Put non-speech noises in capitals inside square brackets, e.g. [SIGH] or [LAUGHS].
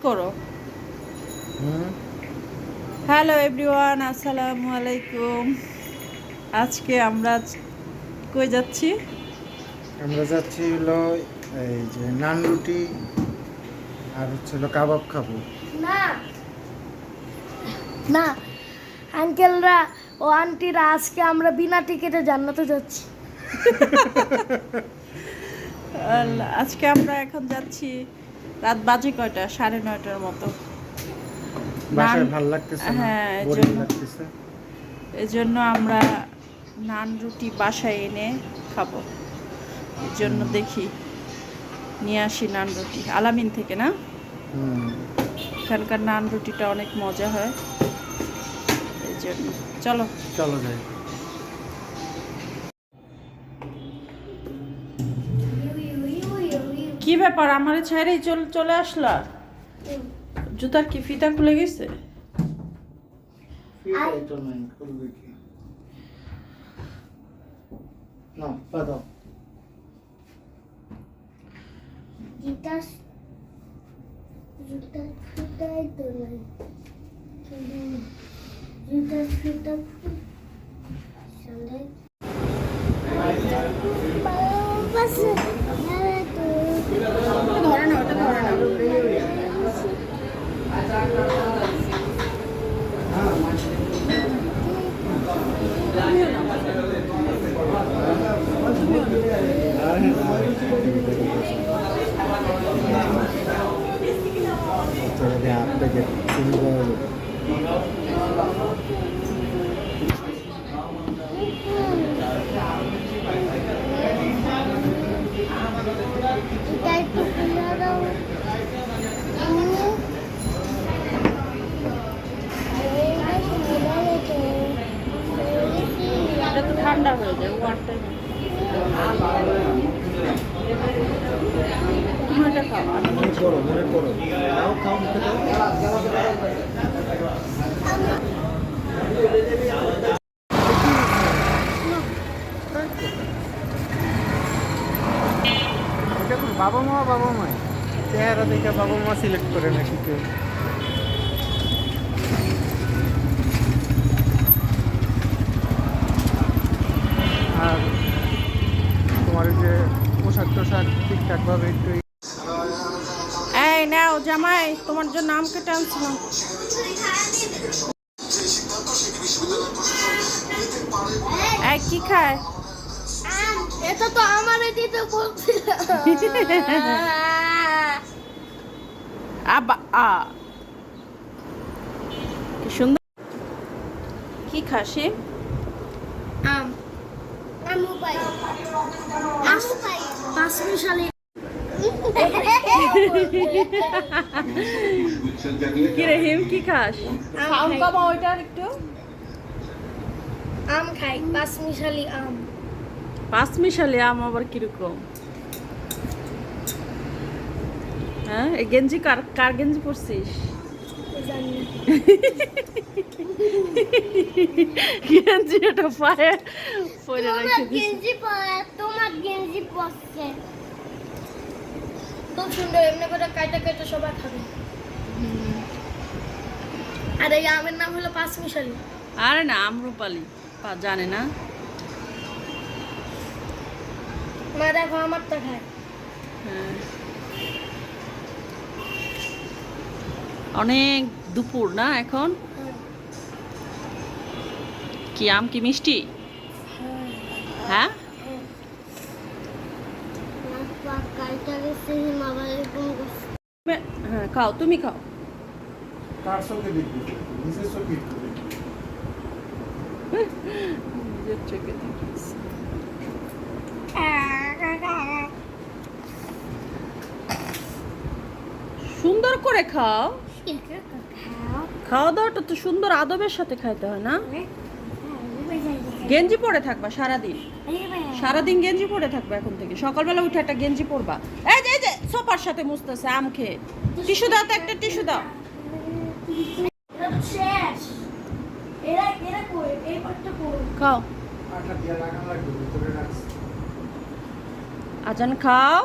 করো। Hello everyone আসসালামু আলাইকুম। আজকে আমরা কই যাচ্ছি? আমরা যাচ্ছি হলো এই যে নান রুটি আর হচ্ছে হলো কাবাব খাব। না। না আঙ্কেলরা ও আন্টিরা আজকে আমরা বিনা টিকিটে জান্নাতে যাচ্ছি। [LAUGHS] আজকে আমরা এখন যাচ্ছি রাত বাজে কয়টা? সাড়ে নয়টার মতো। হ্যাঁ, আমরা নান রুটি বাসায় এনে খাব। এর জন্য দেখি নিয়ে আসি নান রুটি। আলামিন থেকে না? এখানকার নান রুটিটা অনেক মজা হয়। এই জন্য। চলো। চলো যাই। কি ব্যাপার? আমার ছেড়েই চল চলে আসলা? জুতার কি ফিতা খুলে গেছে? ফিটাই তো নাই খুলবে কি? না জুতার জুতার আপনাকে চিনবো এটা একটু খুলে দাও এটা তো ঠান্ডা হয়ে যায় ওয়ারটা এটা খাও মনে করো, মনে করো। নাও, খাও বাবা মা বাবা মা চেহারা দেখে বাবা মা সিলেক্ট করে নাকি কেউ? আর তোমার যে পোশাক টোশাক ঠিকঠাকভাবে একটু জামাই তোমার জন্য আম কেটে আনছিলাম। কি খায়? এটা তো আমার দিতে আবা আ। কি সুন্দর। কি খাসি আম। আমু পাই। আমু পাই। পাঁচ মিশালি। কি রে হিম কি খাস আম একটু। আম খাই পাঁচ মিশালি আম। পাঁচ মিশালি আম আবার কীরকম? হ্যাঁ এই গেঞ্জি কার কার গেঞ্জি পরছিস? গেঞ্জি ওটা পায়ে পরে তোমার গেঞ্জি পরে তোমার গেঞ্জি পরছে। খুব সুন্দর এমনি করে কাইটা কাইটা সবাই খাবে। আর এই আমের নাম হলো পাঁচ মিশালি আরে না আম্রপালি জানে না। মা দেখো আমারটা খায়। হ্যাঁ। অনেক দুপুর না এখন? কি আম কি মিষ্টি? হ্যাঁ কাইটা গেছে মামা এরকম করছে হ্যাঁ খাও তুমি খাও। কার সঙ্গে দেখবি নিজের চোখে একটু দেখবি। নিজের চোখে দেখিয়েছি। সুন্দর করে খাও। খাওয়া দাওয়াটা তো সুন্দর আদবের সাথে খাইতে হয় না? গেঞ্জি পরে থাকবা সারাদিন। সারাদিন গেঞ্জি পরে থাকবে এখন থেকে। সকালবেলা উঠে একটা গেঞ্জি পরবা। এই যে সোফার সাথে মুছতেছে আম খেয়ে। টিস্যু দাও তো একটা টিস্যু দাও। খাও। আজান খাও।